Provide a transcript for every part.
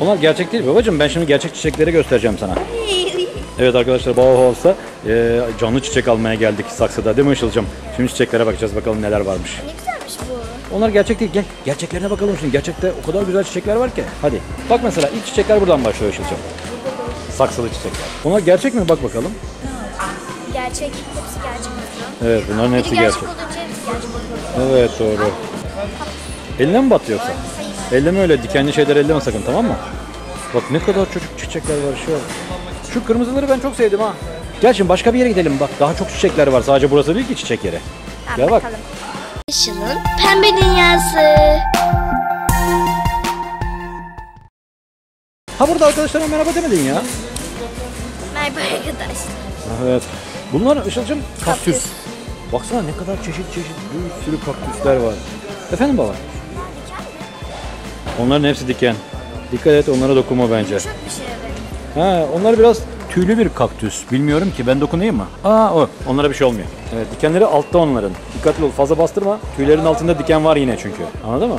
Onlar gerçek değil babacığım. Ben şimdi gerçek çiçekleri göstereceğim sana. Evet arkadaşlar Bauhaus'ta e, canlı çiçek almaya geldik saksıda değil mi Işıl'cığım? Şimdi çiçeklere bakacağız bakalım neler varmış. Ne güzelmiş bu. Onlar gerçek değil. Gel gerçeklerine bakalım şimdi. Gerçekte o kadar güzel çiçekler var ki. Hadi. Bak mesela ilk çiçekler buradan başlıyor Işıl'cığım. Saksılı çiçekler. Onlar gerçek mi? Bak bakalım. Gerçek. Hepsi gerçek. Evet bunların hepsi gerçek gerçek. Evet doğru. Eline mi battı yoksa? Elleme öyle dikenli şeyler elleme sakın tamam mı? Bak ne kadar çocuk çiçekler var şu. Şu kırmızıları ben çok sevdim ha. Gel şimdi başka bir yere gidelim bak. Daha çok çiçekler var. Sadece burası değil ki çiçek yeri. Gel bak. Işıl'ın pembe dünyası. Ha burada arkadaşlarına merhaba demedin ya. Merhaba arkadaşlar. Evet. Bunlar Işıl'cığım. Kaktüs. Baksana ne kadar çeşit çeşit bir sürü kaktüsler var. Efendim baba? Onların hepsi diken. Dikkat et onlara dokunma bence. Çok bir şey evet. Ha, onlar biraz tüylü bir kaktüs. Bilmiyorum ki ben dokunayım mı? Aa o. Onlara bir şey olmuyor. Evet dikenleri altta onların. Dikkatli ol fazla bastırma. Tüylerin altında diken var yine çünkü. Anladın mı?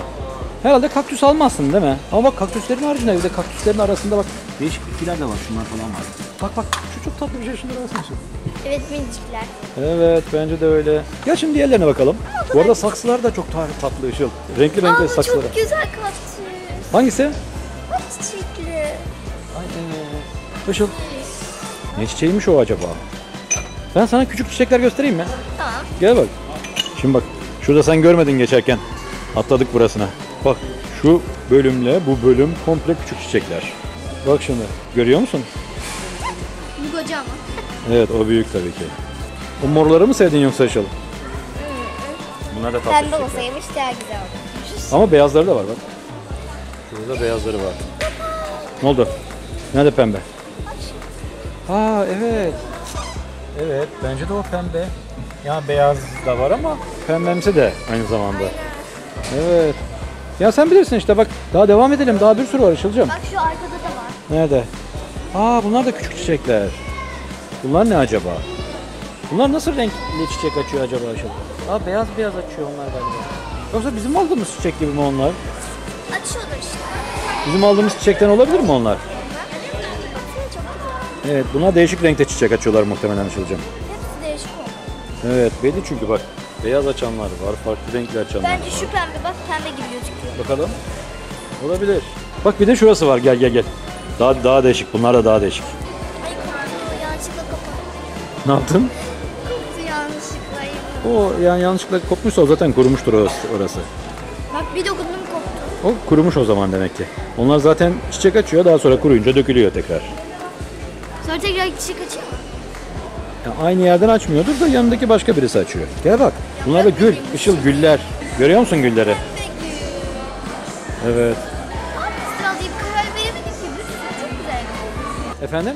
Herhalde kaktüs almazsın değil mi? Ama bak kaktüslerin haricinde evde kaktüslerin arasında bak değişik bitkiler de var. Şunlar falan var. Bak bak şu çok tatlı bir şey şunları alsana şu. Evet minicikler. Evet bence de öyle. Gel şimdi diğerlerine bakalım. Bu arada saksılar da çok tatlı ışıl. Renkli Aa renkli bu saksılar. çok güzel kaktüs. Hangisi? Bak çiçekli. Ay evet. Işıl. Ne çiçeğiymiş o acaba? Ben sana küçük çiçekler göstereyim mi? Tamam. Gel bak. Şimdi bak. Şurada sen görmedin geçerken. Atladık burasına. Bak şu bölümle bu bölüm komple küçük çiçekler. Bak şimdi. Görüyor musun? Ama. Evet o büyük tabii ki. O morları mı sevdin yoksa Işıl? Bunlar da tatlı Pembe çiçekler. olsaymış daha güzel olurmuş. Ama beyazları da var bak. Şurada beyazları var. Ne oldu? Nerede pembe? Aa evet. Evet bence de o pembe. Ya beyaz da var ama pembemsi de aynı zamanda. Evet. Ya sen bilirsin işte bak daha devam edelim. Daha bir sürü var Işıl'cığım. Bak şu arkada da var. Nerede? Aa bunlar da küçük çiçekler. Bunlar ne acaba? Bunlar nasıl renkli çiçek açıyor acaba Işıl? Aa beyaz beyaz açıyor onlar galiba. Yoksa bizim aldığımız çiçek gibi mi onlar? Açıyorlar işte. Bizim aldığımız çiçekten olabilir mi onlar? Evet, buna değişik renkte çiçek açıyorlar muhtemelen Işıl'cığım. Hepsi değişik olmuş. Evet, belli çünkü bak. Beyaz açanlar var, farklı renkli açanlar Bence var. şu pembe bak pembe gibi gözüküyor. Bakalım. Olabilir. Bak bir de şurası var, gel gel gel. Daha daha değişik, bunlar da daha değişik. Ne yaptın? Koktu yanlışlıkla. O yani yanlışlıkla kopmuşsa o zaten kurumuştur orası. orası. Bak bir dokundum koptu. O kurumuş o zaman demek ki. Onlar zaten çiçek açıyor, daha sonra kuruyunca dökülüyor tekrar. Sonra tekrar çiçek açıyor mu? Ya aynı yerden açmıyordur da yanındaki başka birisi açıyor. Gel bak. Bunlar da gül, ışıl güller. Görüyor musun gülleri? Evet. Efendim?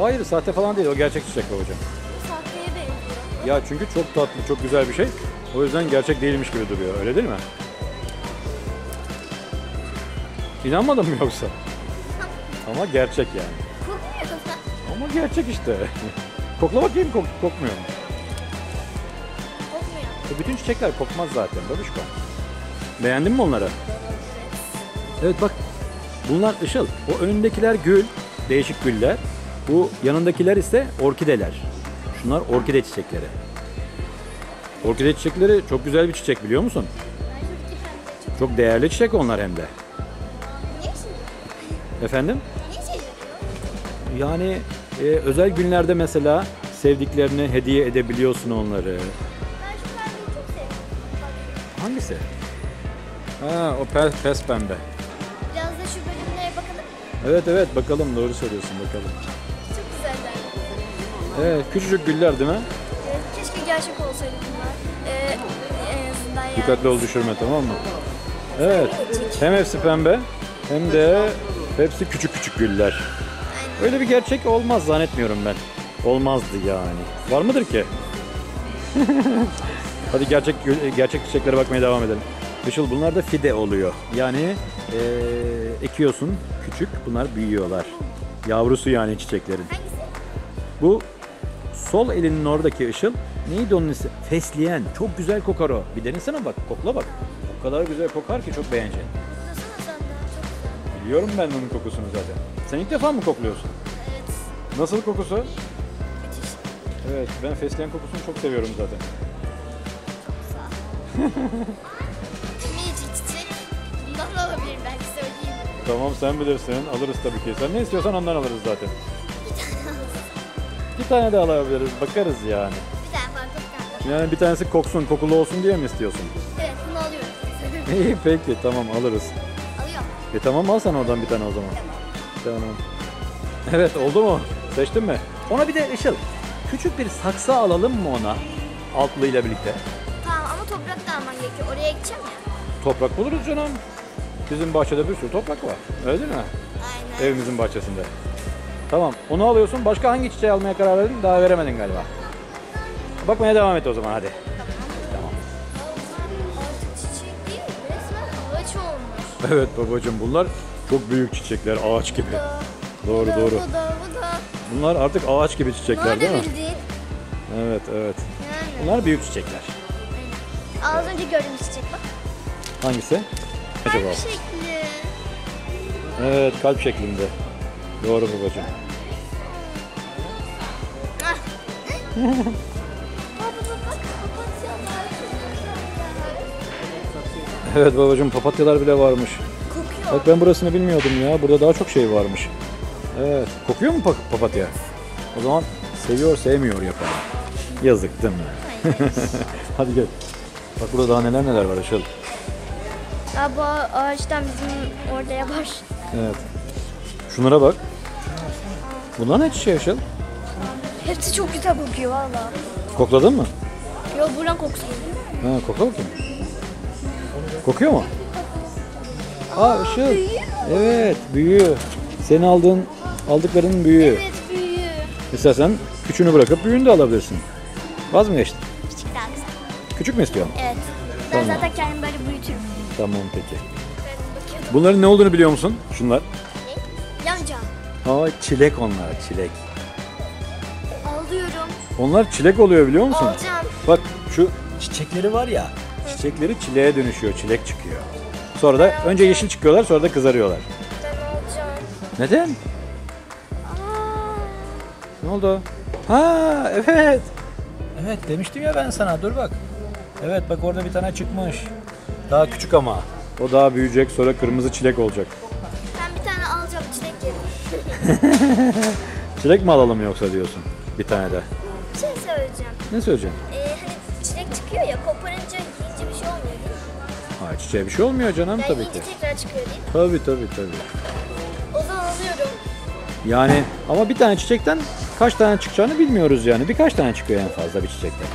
Hayır sahte falan değil o gerçek çiçek babacığım. Sahteye benziyor. Ya çünkü çok tatlı çok güzel bir şey. O yüzden gerçek değilmiş gibi duruyor öyle değil mi? İnanmadın mı yoksa? Ama gerçek yani. Kokmuyor da. Ama gerçek işte. Kokla bakayım kok kokmuyor mu? Kokmuyor. E, bütün çiçekler kokmaz zaten babişko. Beğendin mi onları? Evet bak bunlar ışıl. O önündekiler gül, değişik güller. Bu yanındakiler ise orkideler. Şunlar orkide çiçekleri. Orkide çiçekleri çok güzel bir çiçek biliyor musun? Çok. Değerli çiçek onlar hem de. Efendim? Yani e, özel günlerde mesela sevdiklerini hediye edebiliyorsun onları. Hangisi? Ha o pes, pes pembe. biraz da şu bölümlere bakalım. Evet evet bakalım doğru söylüyorsun bakalım. Evet küçücük güller değil mi? Evet, keşke gerçek olsaydı bunlar. Ee, en azından yani. Dikkatli ol düşürme tamam mı? Evet. Hem hepsi pembe hem de hepsi küçük küçük güller. Öyle bir gerçek olmaz zannetmiyorum ben. Olmazdı yani. Var mıdır ki? Hadi gerçek gerçek çiçeklere bakmaya devam edelim. Işıl bunlar da fide oluyor. Yani eee, ekiyorsun küçük bunlar büyüyorlar. Yavrusu yani çiçeklerin. Hangisi? Bu sol elinin oradaki ışıl neydi onun ismi? Fesleğen. Çok güzel kokar o. Bir denesene bak kokla bak. O kadar güzel kokar ki çok beğeneceksin. Çok güzel. Biliyorum ben onun kokusunu zaten. Sen ilk defa mı kokluyorsun? Evet. Nasıl kokusu? Müthiş. Evet, ben fesleğen kokusunu çok seviyorum zaten. Minicik çiçek. Bundan da olabilir belki söyleyeyim. Tamam sen bilirsin. Alırız tabii ki. Sen ne istiyorsan ondan alırız zaten. Bir tane de alabiliriz. Bakarız yani. Bir tane bir tane. Yani bir tanesi koksun, kokulu olsun diye mi istiyorsun? Evet bunu alıyorum. İyi peki tamam alırız. Alıyorum. E tamam al sen oradan bir tane o zaman. Tamam. Evet oldu mu? Seçtin mi? Ona bir de Işıl. Küçük bir saksı alalım mı ona? Altlıyla birlikte. Tamam ama toprak da alman gerekiyor. Oraya gideceğim ya. Toprak buluruz canım. Bizim bahçede bir sürü toprak var. Öyle değil mi? Aynen. Evimizin bahçesinde. Tamam onu alıyorsun. Başka hangi çiçeği almaya karar verdin? Daha veremedin galiba. Bakmaya devam et o zaman hadi. Tamam. Çiçek değil mi? Resmen ağaç olmuş. Evet babacığım bunlar çok büyük çiçekler ağaç gibi. Da, Doğru bu da, doğru. Bu da bu da. Bunlar artık ağaç gibi çiçekler değil mi? bildiğin. Evet evet. Yani. Bunlar büyük çiçekler. Az önce gördüğüm çiçek bak. Hangisi? Acaba? Kalp şekli. Evet kalp şeklinde. Doğru babacığım. Evet babacığım papatyalar bile varmış. Kokuyor. Bak ben burasını bilmiyordum ya. Burada daha çok şey varmış. Evet. Kokuyor mu pa- papatya? O zaman seviyor sevmiyor yapalım. Yazık değil mi? Hadi gel. Bak burada daha neler neler var Işıl. Aa, bu ağaçtan bizim orada var. Evet. Şunlara bak. Bunlar ne çiçeği Işıl? Hepsi çok güzel kokuyor valla. Kokladın mı? Yo buran kokusu geliyor. Ha, kokla bakayım. Kokuyor mu? Aa Işıl. Evet büyüğü. Senin aldığın aldıklarının büyüğü. Evet büyüğü. İstersen küçüğünü bırakıp büyüğünü de alabilirsin. Vaz mı geçtin? Küçük daha güzel. Küçük mü istiyorsun? Evet. Ben Tamam. zaten kendim böyle büyütürüm. Tamam peki. Bunların ne olduğunu biliyor musun? Şunlar. Aa çilek onlar çilek. Alıyorum. Onlar çilek oluyor biliyor musun? Alacağım. Bak şu çiçekleri var ya. Çiçekleri çileğe dönüşüyor. Çilek çıkıyor. Sonra da önce yeşil çıkıyorlar sonra da kızarıyorlar. Ben alacağım. Neden? Aa. Ne oldu? Ha evet. Evet demiştim ya ben sana dur bak. Evet bak orada bir tane çıkmış. Daha küçük ama. O daha büyüyecek sonra kırmızı çilek olacak. Çilek yedim. Çilek mi alalım yoksa diyorsun? Bir tane de. Bir şey söyleyeceğim. Ne söyleyeceksin? Ee, hani çilek çıkıyor ya koparınca yiyince bir şey olmuyor değil mi? Ha çiçeğe bir şey olmuyor canım Yani tabii ki. tekrar çıkıyor değil mi? Tabii tabii tabii. O zaman alıyorum. Yani ama bir tane çiçekten kaç tane çıkacağını bilmiyoruz yani. Birkaç tane çıkıyor en fazla bir çiçekten.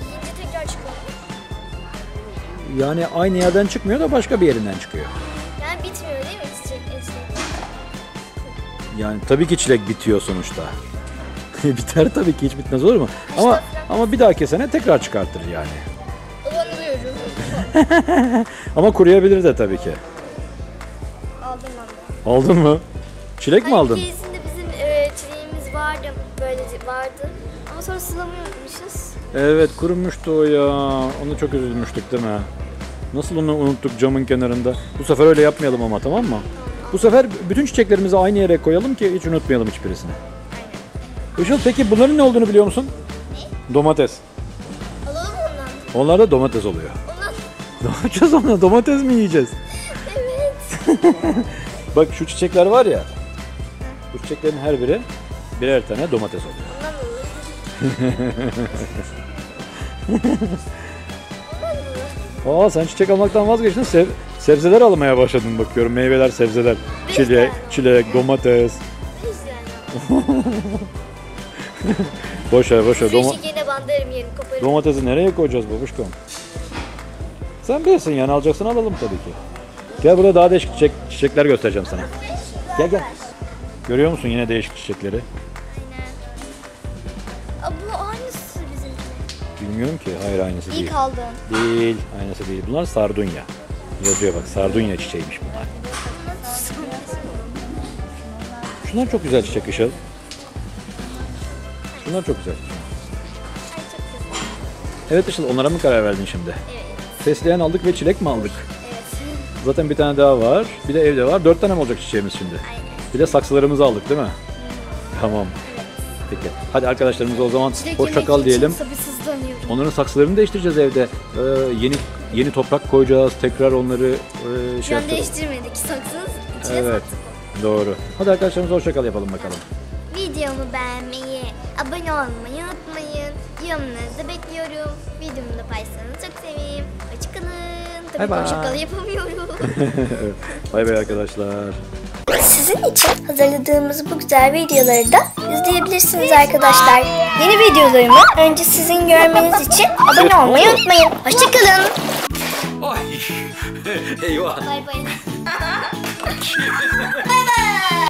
Yiyince tekrar çıkıyor. Yani aynı yerden çıkmıyor da başka bir yerinden çıkıyor. Yani tabii ki çilek bitiyor sonuçta. Biter tabii ki hiç bitmez olur mu? Ama ama bir dahaki sene tekrar çıkartır yani. O zaman alıyorum. Ama kuruyabilir de tabii ki. Aldım ben. Aldın mı? Çilek mi aldın? keresinde bizim e, çileğimiz vardı. Böyle vardı. Ama sonra sulamayı unutmuşuz. Evet kurumuştu o ya. Onu çok üzülmüştük değil mi? Nasıl onu unuttuk camın kenarında? Bu sefer öyle yapmayalım ama tamam mı? Bu sefer bütün çiçeklerimizi aynı yere koyalım ki hiç unutmayalım hiçbirisini. Işıl peki bunların ne olduğunu biliyor musun? Domates. Alalım mı ondan. Onlar da domates oluyor. Ondan. Ne yapacağız ona? Domates mi yiyeceğiz? Evet. Bak şu çiçekler var ya. Bu çiçeklerin her biri birer tane domates oluyor. Aa sen çiçek almaktan vazgeçtin. Sev- sebzeler almaya başladın bakıyorum. Meyveler, sebzeler. Tane. çilek, domates. Boş ver boş ver. Doma- yerini domatesi nereye koyacağız babuşkom? Sen bilirsin yani alacaksın alalım tabii ki. Gel burada daha değişik çiçek, çiçekler göstereceğim sana. Gel gel. Görüyor musun yine değişik çiçekleri? Aa, bu aynısı bizimki. Bilmiyorum ki. Hayır aynısı değil. İlk aldığın. Değil. Aynısı değil. Bunlar sardunya. Yazıyor bak. Sardunya çiçeğiymiş bunlar. Şunlar çok güzel çiçek Işıl. Şunlar çok güzel. Evet Işıl onlara mı karar verdin şimdi? Evet. Fesleğen aldık ve çilek mi aldık? Zaten bir tane daha var. Bir de evde var. Dört tane mi olacak çiçeğimiz şimdi? Bir de saksılarımızı aldık değil mi? Tamam. Peki. Hadi arkadaşlarımıza o zaman hoşça kal diyelim. Onların saksılarını değiştireceğiz evde. Ee, yeni yeni toprak koyacağız. Tekrar onları e, şey an yapacağız. değiştirmedik. Saksınız içine Evet. saksı. Doğru. Hadi arkadaşlarımıza hoşça kal yapalım bakalım. Videomu beğenmeyi, abone olmayı unutmayın. Yorumlarınızı bekliyorum. Videomu da paylaşsanız çok sevinirim. Hoşçakalın. Tabii Bye bye. hoşçakal yapamıyorum. Bay bay arkadaşlar. Sizin için hazırladığımız bu güzel videoları da izleyebilirsiniz arkadaşlar. Yeni videolarımı önce sizin görmeniz için abone olmayı unutmayın. Hoşçakalın. Ay. Eyvah. Bay bay.